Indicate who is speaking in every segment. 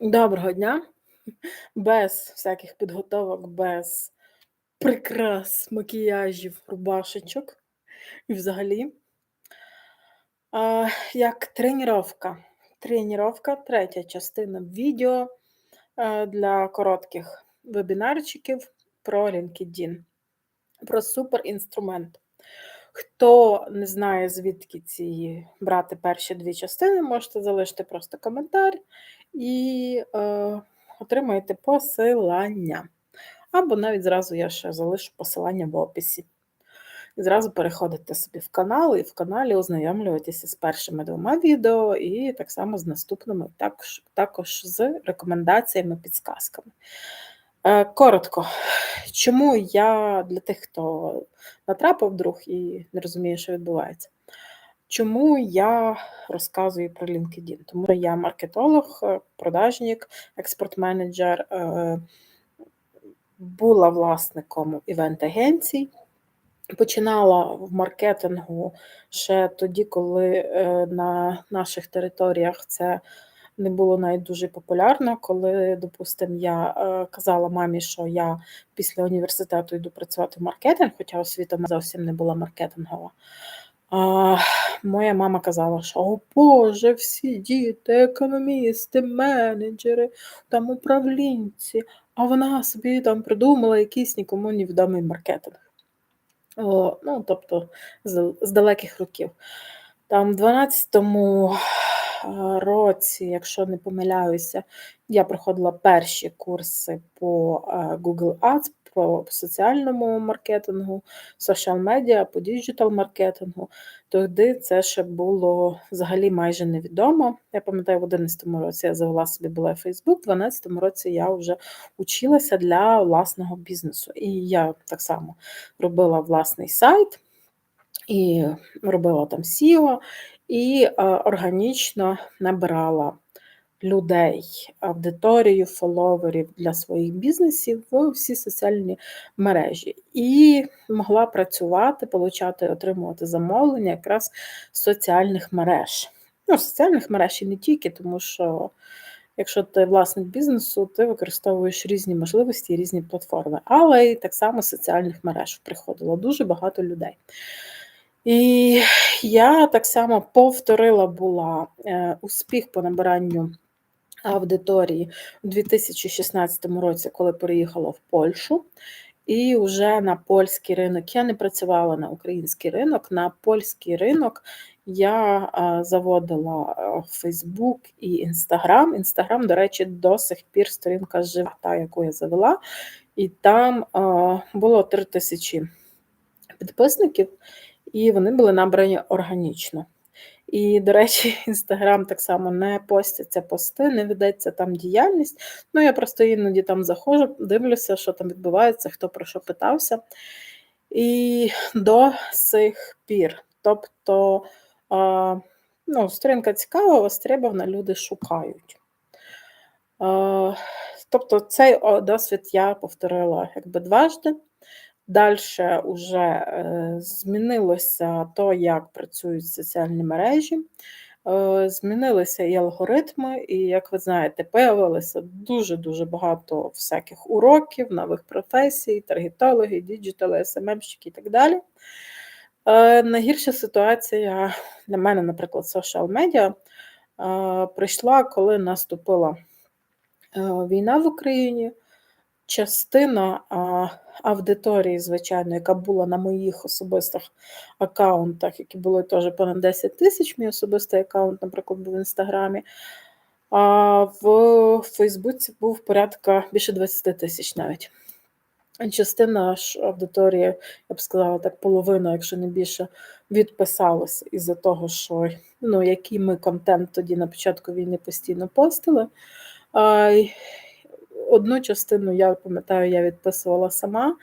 Speaker 1: Доброго дня! Без всяких підготовок, без прикрас, макіяжів, рубашечок і взагалі. Як тренування. Тренування, третя частина відео е, для коротких вебінарчиків про LinkedIn, про суперінструмент. Хто не знає, звідки ці брати перші дві частини, можете залишити просто коментар і е, отримаєте посилання. Або навіть зразу я ще залишу посилання в описі. І зразу переходите собі в канал, і в каналі ознайомлюєтеся з першими двома відео, і так само з наступними, також, також з рекомендаціями, підсказками. Е, коротко, чому я для тих, хто натрапив вдруг і не розуміє, що відбувається. Чому я розказую про LinkedIn? Тому що я маркетолог, е, продажник, експорт-менеджер, е, була власником івент-агенцій. Починала в маркетингу ще тоді, коли на наших територіях це не було навіть дуже популярно, коли, допустимо, я е, казала мамі, що я після університету йду працювати в маркетинг, хоча освіта зовсім не була маркетингова. А, Моя мама казала, що о Боже, всі діти, економісти, менеджери, там управлінці, а вона собі там придумала якийсь нікому невідомий маркетинг. О, ну, Тобто з, з далеких років. Там в 12-му році, якщо не помиляюся, я проходила перші курси по е, Google Ads, по соціальному маркетингу, social медіа, по діджитал маркетингу. Тоді це ще було взагалі майже невідомо. Я пам'ятаю, в 2011 році я завела собі була Facebook, в 2012 році я вже училася для власного бізнесу. І я так само робила власний сайт. І робила там SEO, і е, органічно набирала людей, аудиторію, фоловерів для своїх бізнесів в всі соціальні мережі. І могла працювати, получати, отримувати замовлення якраз соціальних мереж. Ну, соціальних мереж і не тільки, тому що. Якщо ти власник бізнесу, ти використовуєш різні можливості і різні платформи, але й так само соціальних мереж приходило дуже багато людей. І я так само повторила була е, успіх по набиранню аудиторії у 2016 році, коли переїхала в Польщу. І вже на польський ринок я не працювала на український ринок. На польський ринок я заводила Фейсбук і Інстаграм. Інстаграм, до речі, до сих пір сторінка жива, та, яку я завела, і там було 3 тисячі підписників і вони були набрані органічно. І, до речі, Інстаграм так само не постяться пости, не ведеться там діяльність. Ну, я просто іноді там заходжу, дивлюся, що там відбувається, хто про що питався. І до сих пір. Тобто, ну, сторінка цікава, востребована, люди шукають. Тобто, цей досвід я повторила якби дважди. Далі вже е, змінилося то, як працюють соціальні мережі, е, змінилися і алгоритми, і, як ви знаєте, появилося дуже-дуже багато всяких уроків, нових професій, таргетологи, діджитали, СММщики і так далі. Е, найгірша ситуація для мене, наприклад, social медіа прийшла, коли наступила війна в Україні частина аудиторії, звичайно, яка була на моїх особистих аккаунтах, які були теж понад 10 тисяч, мій особистий аккаунт, наприклад, був в інстаграмі. А в Фейсбуці був порядка більше 20 тисяч навіть. Частина ж аудиторії, я б сказала, так половина, якщо не більше, відписалася із-за того, що ну, який ми контент тоді на початку війни постійно постили. Одну частину, я пам'ятаю, я відписувала сама.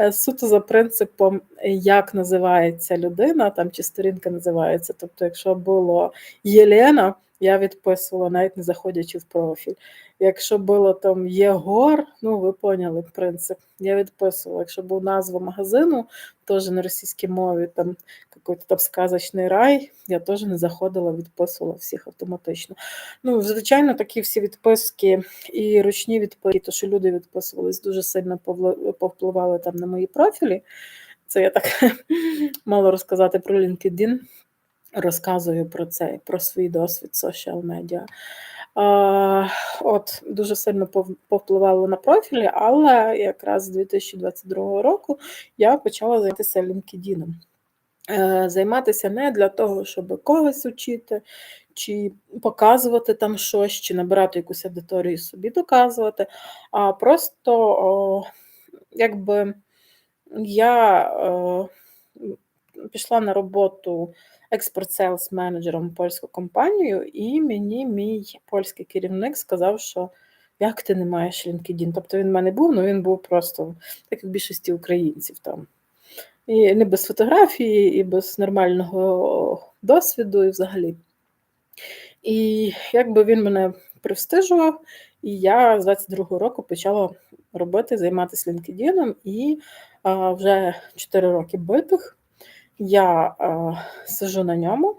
Speaker 1: Е, суто за принципом, як називається людина, там чи сторінка називається. Тобто, якщо було Єлена, я відписувала, навіть не заходячи в профіль. Якщо було там Єгор, ну ви поняли принцип. Я відписувала. Якщо був назва магазину, теж на російській мові, там якийсь там сказочний рай, я теж не заходила, відписувала всіх автоматично. Ну, звичайно, такі всі відписки і ручні відписки, то що люди відписувались, дуже сильно повпливали там на мої профілі. Це я так мало розказати про LinkedIn. Розказую про це, про свій досвід social медіа. От дуже сильно пов- повпливало на профілі, але якраз з 2022 року я почала займатися LinkedIn. Е, Займатися не для того, щоб когось учити, чи показувати там щось, чи набирати якусь аудиторію собі доказувати, а просто о, якби я е, пішла на роботу експорт-селс менеджером в польську компанію, і мені мій польський керівник сказав, що як ти не маєш LinkedIn? Тобто він в мене був, але він був просто, так як більшості українців там. І не без фотографії, і без нормального досвіду, і взагалі. І якби він мене привстижував, і я з 22-го року почала робити, займатися LinkedIn, і а, вже 4 роки битих я а, сижу на ньому.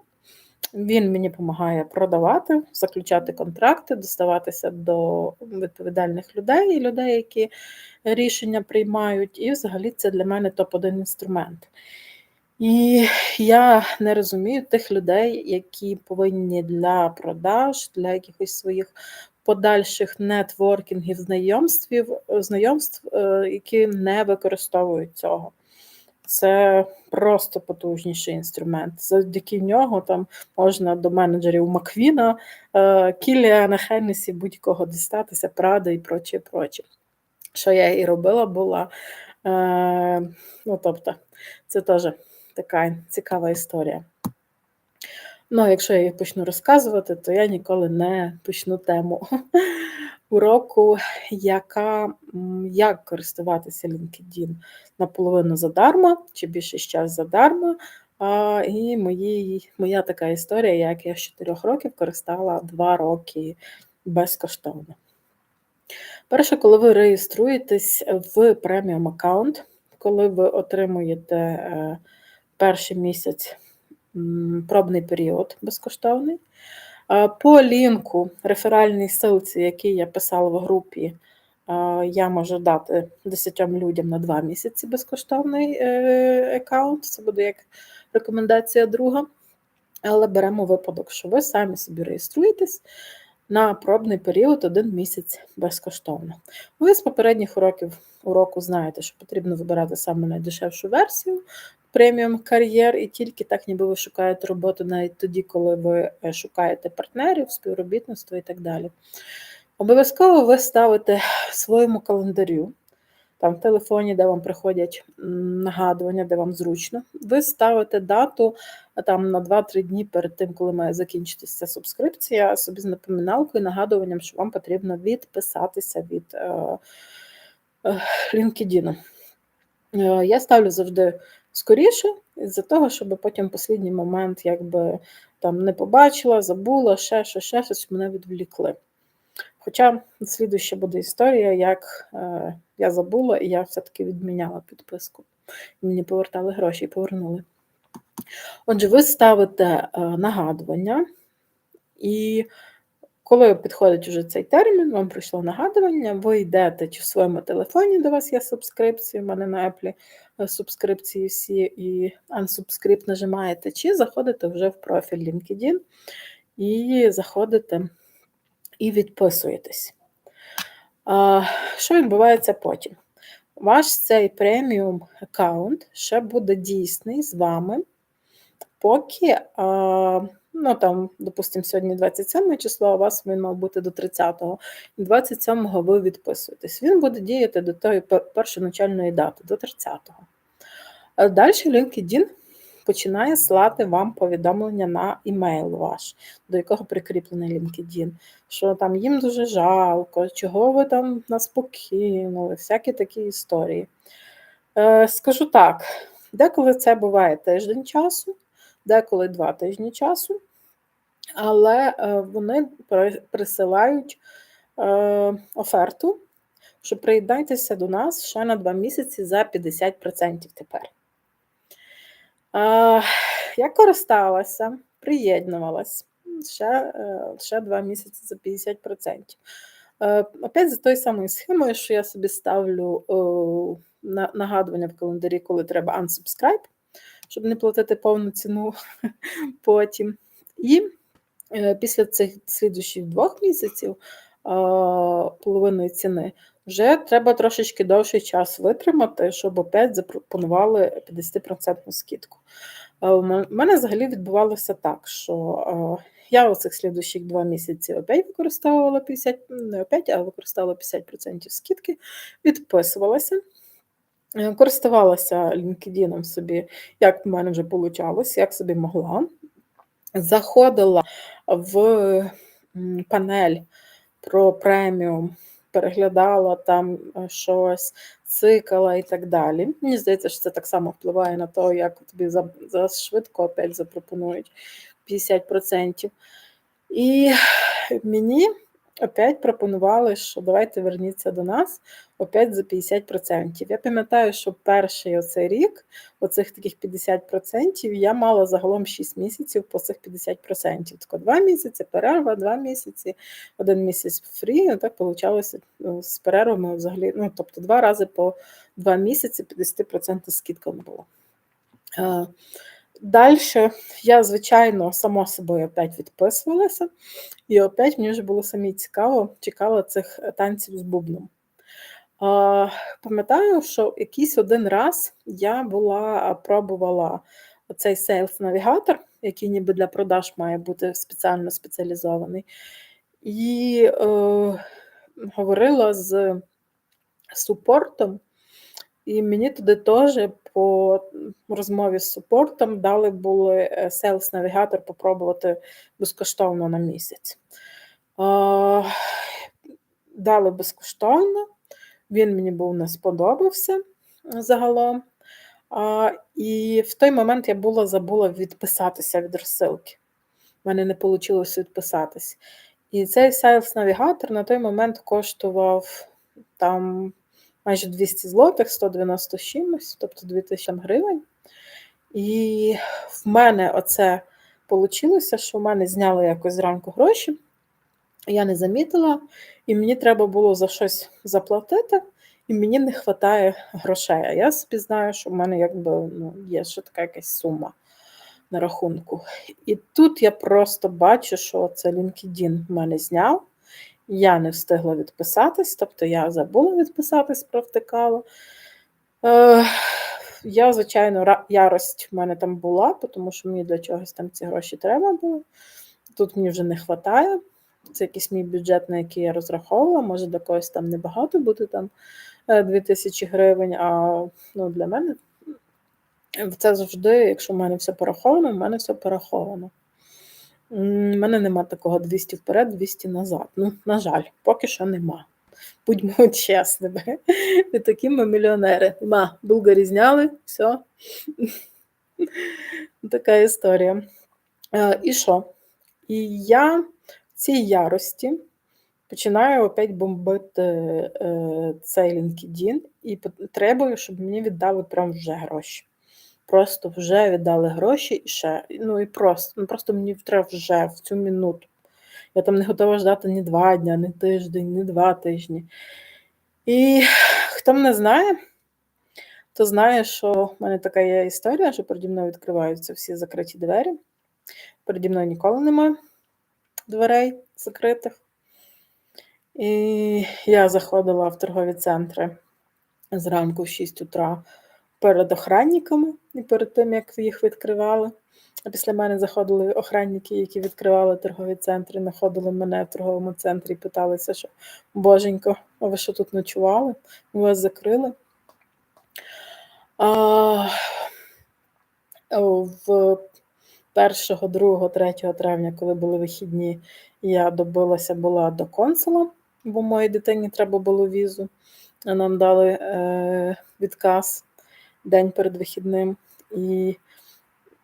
Speaker 1: Він мені допомагає продавати, заключати контракти, доставатися до відповідальних людей і людей, які рішення приймають. І взагалі це для мене топ-1 інструмент. І я не розумію тих людей, які повинні для продаж, для якихось своїх подальших нетворкінгів, знайомствів, знайомств, е, які не використовують цього. Це просто потужніший інструмент. Завдяки нього там можна до менеджерів Маквіна, е, Кіліана, Хеннесі, будь-кого дістатися, Прада і проче, проче. Що я і робила, була. Е, ну, тобто, це теж така цікава історія. Ну, якщо я їх почну розказувати, то я ніколи не почну тему уроку, яка як користуватися LinkedIn наполовину задарма, чи більше час задарма. А, І мої, моя така історія, як я з 4 років користала 2 роки безкоштовно. Перше, коли ви реєструєтесь в преміум аккаунт, коли ви отримуєте е, перший місяць пробний період безкоштовний. По лінку реферальній ссылці, який я писала в групі, я можу дати 10 людям на 2 місяці безкоштовний е, аккаунт. Це буде як рекомендація друга. Але беремо випадок, що ви самі собі реєструєтесь на пробний період один місяць безкоштовно. Ви з попередніх уроків уроку знаєте, що потрібно вибирати саме найдешевшу версію преміум кар'єр, і тільки так, ніби ви шукаєте роботу навіть тоді, коли ви е, шукаєте партнерів, співробітництво і так далі. Обов'язково ви ставите своєму календарю, там в телефоні, де вам приходять нагадування, де вам зручно. Ви ставите дату там на 2-3 дні перед тим, коли має закінчитися субскрипція, собі з напоминалкою, нагадуванням, що вам потрібно відписатися від е, е, LinkedIn. Е, я ставлю завжди скоріше, з-за того, щоб потім в останній момент якби там не побачила, забула, ще щось, ще щось мене відвлікли. Хоча слідуюча буде історія, як е, я забула, і я все-таки відміняла підписку. Мені повертали гроші і повернули. Отже, ви ставите е, нагадування, і коли підходить уже цей термін, вам прийшло нагадування, ви йдете чи в своєму телефоні, у вас є субскрипції, в мене на Apple субскрипції всі, і unsubscript нажимаєте, чи заходите вже в профіль LinkedIn і заходите і відписуєтесь. Що відбувається потім? Ваш цей преміум аккаунт ще буде дійсний з вами, поки ну там, допустимо, сьогодні 27 число, а у вас він мав бути до 30-го. 27-го ви відписуєтесь. Він буде діяти до тої першоначальної дати, до 30-го. Далі LinkedIn починає слати вам повідомлення на імейл ваш, до якого прикріплений LinkedIn, що там їм дуже жалко, чого ви там нас покинули, всякі такі історії. Е, Скажу так, деколи це буває тиждень часу, деколи два тижні часу. Але, е, вони присилають, е, оферту, що приєднайтеся до нас ще на 2 місяці за 50% тепер. Е, я користалася, приєднувалась ще, ще 2 місяці за 50 Е, опять за тою самою схемою, що я собі ставлю, нагадування в календарі, коли треба unsubscribe, щоб не платити повну ціну потім. І, е, після цих слідуючих 2 місяців, половиною ціни, вже треба трошечки довший час витримати, щоб опять запропонували 50 скидку. А, у мене взагалі відбувалося так, що, я оцих слідуючих 2 місяці опять використовувала 50 не опять, а використовувала 50 скидки, відписувалася. Е, користувалася LinkedIn собі, як в мене вже получалось, як собі могла. Заходила в, панель про преміум, переглядала там, е, щось, цикала і так далі. Мені здається, що це так само впливає на те, як тобі за зашвидко опять запропонують 50%. І мені опять пропонували, що давайте верніться до нас опять за 50%. Я пам'ятаю, що перший оцей рік, оцих таких 50%, я мала загалом 6 місяців по цих 50%. Тако 2 місяці, перерва, 2 місяці, 1 місяць фрі. Так получалося ну, з перервами взагалі. Ну, тобто 2 рази по 2 місяці 50% скидка було. Е, Дальше я, звичайно, само собою опять відписувалася, і опять мені вже було самі цікаво, чекала цих танців з бубном. Пам'ятаю, що якийсь один раз я була пробувала цей Sales навігатор, який ніби для продаж має бути спеціально спеціалізований, і е, говорила з супортом, і мені туди теж по розмові з супортом дали були е, Sales навігатор попробувати безкоштовно на місяць. А, Дали безкоштовно, він мені був не сподобався загалом. А, І в той момент я була забула відписатися від розсилки. У мене не вийшло відписатись. І цей Sales навігатор на той момент коштував там майже 200 злотих, 190 чимось, тобто 2000 гривень. І в мене оце вийшло, що в мене зняли якось зранку гроші. Я не замітила, і мені треба було за щось заплатити, і мені не вистачає грошей. А я собі знаю, що в мене якби ну, є ще така якась сума на рахунку. І тут я просто бачу, що це LinkedIn в мене зняв. Я не встигла відписатись, тобто я забула відписатись, провтикала. Е, Я, звичайно, ярость в мене там була, тому що мені для чогось там ці гроші треба було. Тут мені вже не вистачає. Це якийсь мій бюджет, на який я розраховувала. Може, для когось там небагато буде там 2000 е, гривень, а ну, для мене це завжди, якщо в мене все пораховано, в мене все пораховано. У мене нема такого 200 вперед, 200 назад. Ну, на жаль, поки що нема. Будьмо чесними. Не такі ми мільйонери. Нема. Булгарі зняли, все. Така історія. Е, і що? І я цій ярості починаю опять бомбити е, цей LinkedIn і требую, щоб мені віддали прям вже гроші просто вже віддали гроші і ще. Ну і просто ну просто мені треба вже в цю минуту. Я там не готова ждати ні два дні, ні тиждень, ні два тижні. І хто мене знає, то знає, що в мене така є історія, що переді мною відкриваються всі закриті двері. Переді мною ніколи немає дверей закритих. І я заходила в торгові центри зранку в 6 утра перед охранниками і перед тим, як їх відкривали. А після мене заходили охранники, які відкривали торгові центри, знаходили мене в торговому центрі і питалися, що Боженько, а ви що тут ночували? Ми вас закрили. А, В 1, 2, 3 травня, коли були вихідні, я добилася була до консула, бо моїй дитині треба було візу. Нам дали е, відказ день перед вихідним. І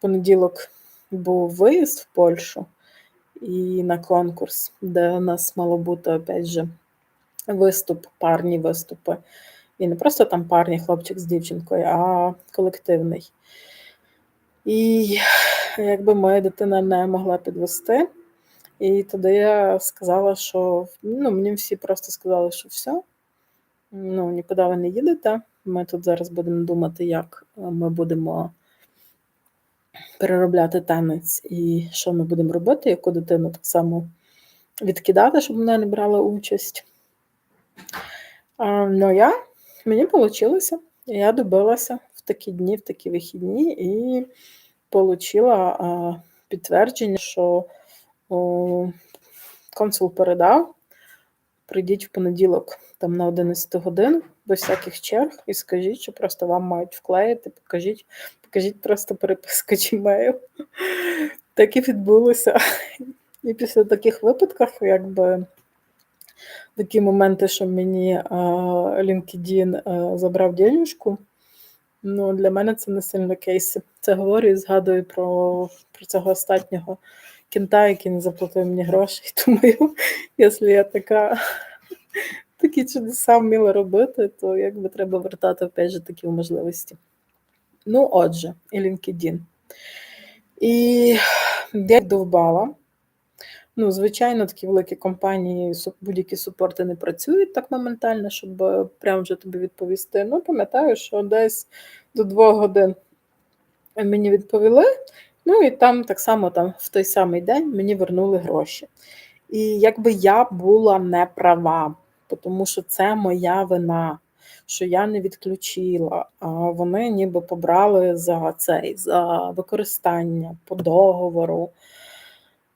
Speaker 1: понеділок був виїзд в Польщу, і на конкурс, де у нас мало бути опять же виступ, парні виступи. І не просто там парні хлопчик з дівчинкою, а колективний. І якби моя дитина не могла підвести, і тоді я сказала, що ну, мені всі просто сказали, що все, ну, нікуди ви не їдете. Ми тут зараз будемо думати, як ми будемо переробляти танець і що ми будемо робити, яку дитину так само відкидати, щоб вона не брала участь. А, Ну, я мені вийшло. Я добилася в такі дні, в такі вихідні, і отримала підтвердження, що консул передав. Прийдіть в понеділок там на 11 годину без всяких черг і скажіть, що просто вам мають вклеїти, покажіть, покажіть просто переписку Gmail. Так і відбулося. І після таких випадків, якби такі моменти, що мені LinkedIn забрав денежку, ну, для мене це не сильно кейси. Це говорю і згадую про, про цього останнього кінта, який не заплатив мені гроші. Думаю, якщо я така такі чудеса вміла робити, то якби треба вертати опять же такі можливості. Ну, отже, і LinkedIn. І я довбала. Ну, звичайно, такі великі компанії, будь-які супорти не працюють так моментально, щоб е, прямо вже тобі відповісти. Ну, пам'ятаю, що десь до двох годин мені відповіли. Ну і там так само там в той самий день мені вернули гроші. І якби я була не права, тому що це моя вина, що я не відключила, а вони ніби побрали за цей за використання по договору.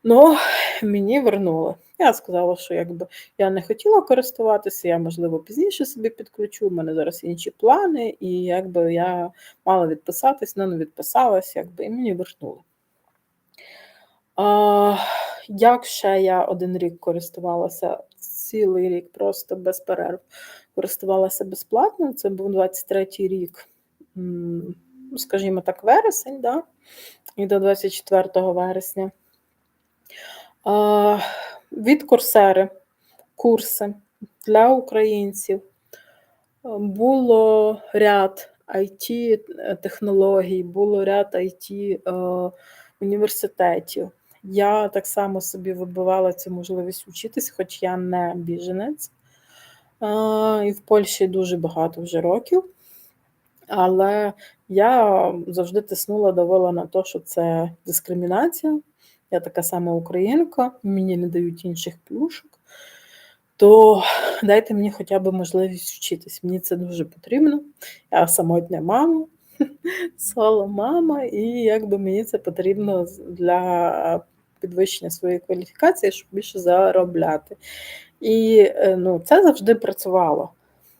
Speaker 1: Ну, мені вернули. Я сказала, що якби я не хотіла користуватися, я, можливо, пізніше собі підключу, у мене зараз інші плани, і якби я мала відписатись, але не відписалась, якби, і мені вернули. А, Як ще я один рік користувалася, цілий рік просто без перерв користувалася безплатно, це був 23-й рік, скажімо так, вересень, да? і до 24 вересня. Від курсери, курси для українців. Було ряд it технологій, було ряд it е. Я так само собі вибивала цю можливість вчитись, хоч я не біженець. І в Польщі дуже багато вже років. Але я завжди тиснула, давила на те, що це дискримінація. Я така сама українка, мені не дають інших плюшок. То дайте мені хоча б можливість вчитись. Мені це дуже потрібно. Я самотня мама, соло мама, і якби мені це потрібно для підвищення своєї кваліфікації, щоб більше заробляти. І е, ну, це завжди працювало.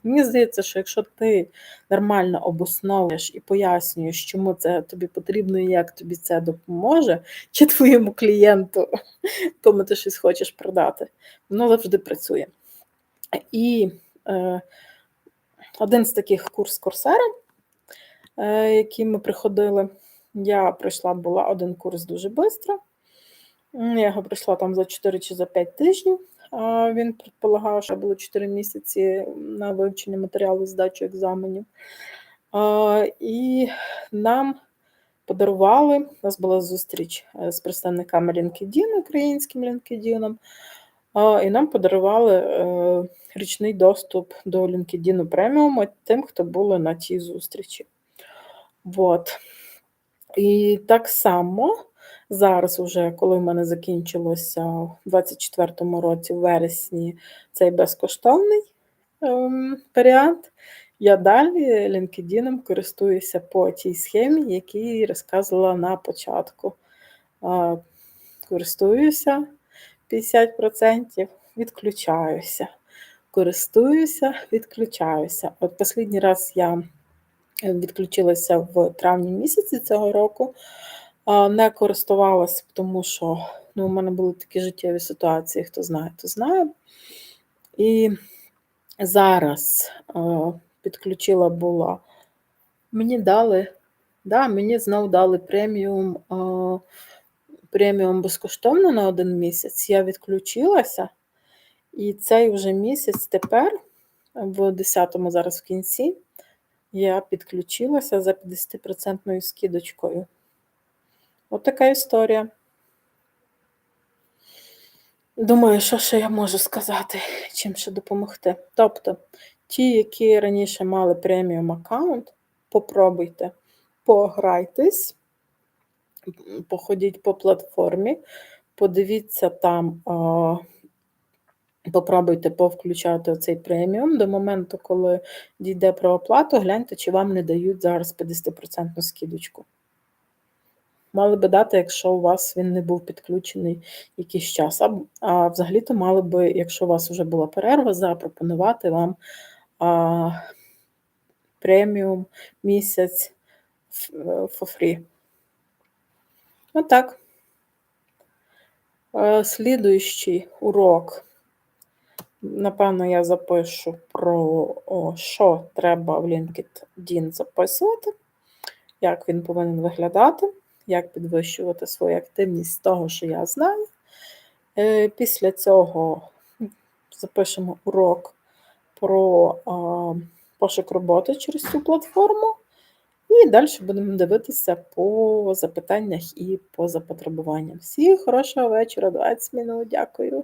Speaker 1: Мені здається, що якщо ти нормально обосновуєш і пояснюєш, чому це тобі потрібно і як тобі це допоможе, чи твоєму клієнту, кому ти щось хочеш продати, воно завжди працює. І е, один з таких курс курсера, е, який ми приходили, я пройшла була один курс дуже швидко. Я його пройшла там за 4 чи за 5 тижнів. Він предполагав, що було 4 місяці на вивчення матеріалу здачу екзаменів. І нам подарували, у нас була зустріч е, з представниками LinkedIn, українським LinkedIn, і нам подарували е, річний доступ до LinkedIn Premium тим, хто були на цій зустрічі. Вот. І так само Зараз, уже, коли в мене закінчилося у 24-му році, в вересні, цей безкоштовний ем, варіант, я далі LinkedIn користуюся по тій схемі, якій розказувала на початку. Е, користуюся 50%, відключаюся. Користуюся, відключаюся. От останній раз я відключилася в травні місяці цього року не користувалася, тому що ну, у мене були такі життєві ситуації, хто знає, то знає. І зараз підключила була. Мені дали, да, мені знову дали преміум преміум безкоштовно на 1 місяць, я відключилася, і цей вже місяць тепер, в 10-му зараз в кінці, я підключилася за 50% скидочкою. От така історія. Думаю, що ще я можу сказати, чим ще допомогти. Тобто, ті, які раніше мали преміум аккаунт, попробуйте, пограйтесь, походіть по платформі, подивіться там, а, попробуйте повключати оцей преміум. До моменту, коли дійде про оплату, гляньте, чи вам не дають зараз 50% скидочку. Мали би дати, якщо у вас він не був підключений якийсь час. А, а взагалі-то мали би, якщо у вас вже була перерва, запропонувати вам а, преміум місяць е, for free. Отак. Е, Слідуючий урок. Напевно, я запишу про що треба в LinkedIn записувати, як він повинен виглядати, як підвищувати свою активність з того, що я знаю. Е, Після цього запишемо урок про пошук роботи через цю платформу. І далі будемо дивитися по запитаннях і по запотребуванням. Всіх хорошого вечора, 20 минут. Дякую.